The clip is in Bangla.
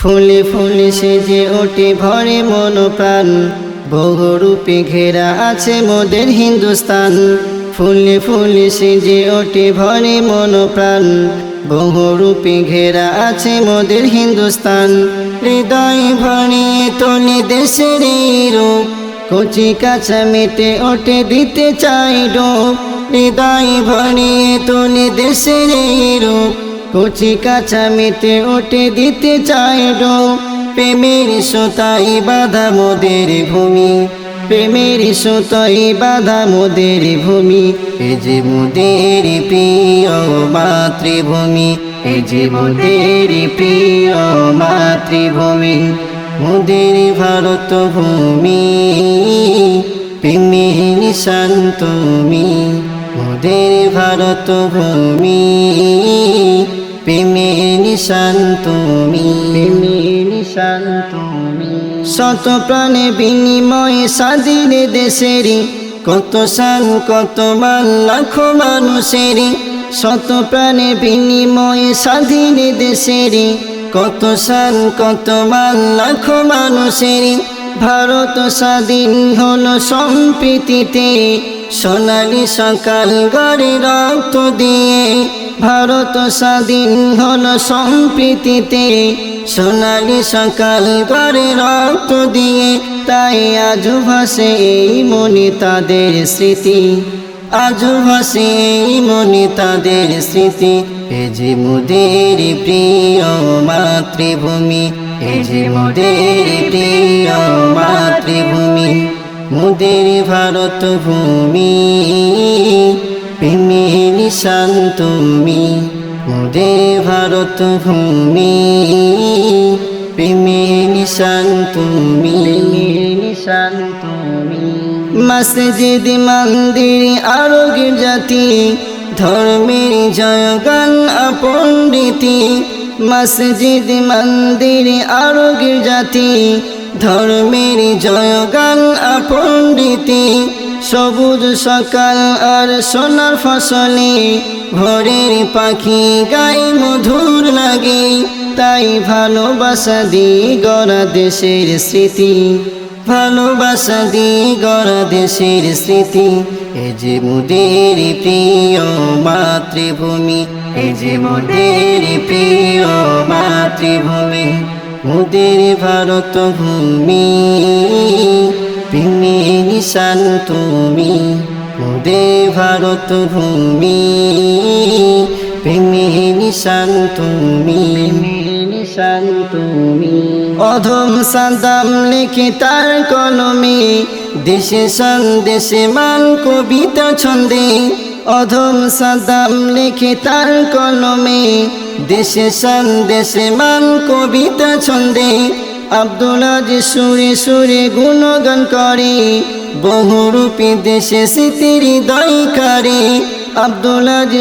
ফুলে ফুলে সেজে ওঠে ভরে মন প্রাণ। বহুরূপে ঘেরা আছে মোদের হিন্দুস্তান ফুলে ফুলে সেজে ওঠে ভরে মন প্রাণ। বহুরূপে ঘেরা আছে মোদের হিন্দুস্তান হৃদয় ভরিয়ে তোলে দেশের রূপ। কচি কাছা মেটে ওঠে দিতে চাই ডোব হৃদয় ভরিয়ে তোলে দেশের রূপ। কচি কাছা মেটে ওঠে দিতে চাই ডোব প্রেমের সুতাই বাধা মোদের ভূমি। প্রেমের সুতাই বাধা মোদের ভূমি। এ যে মোদের প্রিয় মাতৃভূমি। এ যে মোদের প্রিয় মাতৃভূমি। মোদের ভারত ভূমি। প্রেমের নিশান তুমি। মোদের ভারত ভূমি প্রেমের নিশান তুমি। নিশান তুমি। শত প্রাণে বিনিময়ে স্বাধীন দেশেরই কত সান কত মান লাখো মানুষেরই শত প্রাণে বিনিময়ে স্বাধীন দেশেরই কত সান কত মান লাখো মানুষেরই ভারত স্বাধীন হলো সম্প্রীতিতে। সোনালি সকাল গড়ে রক্ত দিয়ে। ভারত স্বাধীন হলো সম্প্রীতিতে। সোনালি সকাল গড়ে রক্ত দিয়ে। তাই আজ ভাসে মনে তাদের স্মৃতি। আজ ভাসে মনে তাদের স্মৃতি। এ যে মোদের প্রিয় মাতৃভূমি এ যে মাতৃভূমি, মোদের ভারত ভূমি প্রেমে নিশান তুমি, মোদের ভারত ভূমি প্রেমে নিশান তুমি। নিশান তুমি মসজিদ, মন্দির গির্জাতি ধর্মের জয়গান, আপন মসজিদ, মন্দির, আরও গির্জাতি, ধর্মের জয়গান আপন্ডিতি সবুজ সকাল আর সোনার ফসলে, ভোরের পাখি গাই মধুর লাগে, তাই ভালোবাসা দি গড়া দেশের স্মৃতি। ভালোবাসা দি গড়া দেশের স্মৃতি। এ যে মোদের প্রিয় মাতৃভূমি, এ যে মোদের প্রিয় মাতৃভূমি, মোদের ভারত ভূমি প্রেমে নিশান তুমি, মোদের ভারত ভূমি প্রেমে নিশান তুমি নিশান তুমি। অধম সাদাম লিখে তার কলমে, দেশে সন্দেশে মান কবিতা ছন্দে। অধম সাদাম লিখে তার কলমে, দেশে সন্দেশে মান কবিতা ছন্দে। আব্দুলাজ সুরে সুরে গুণগান করে, বহুরূপী দেশে স্মৃতির হৃদয় করে। আব্দুলাজ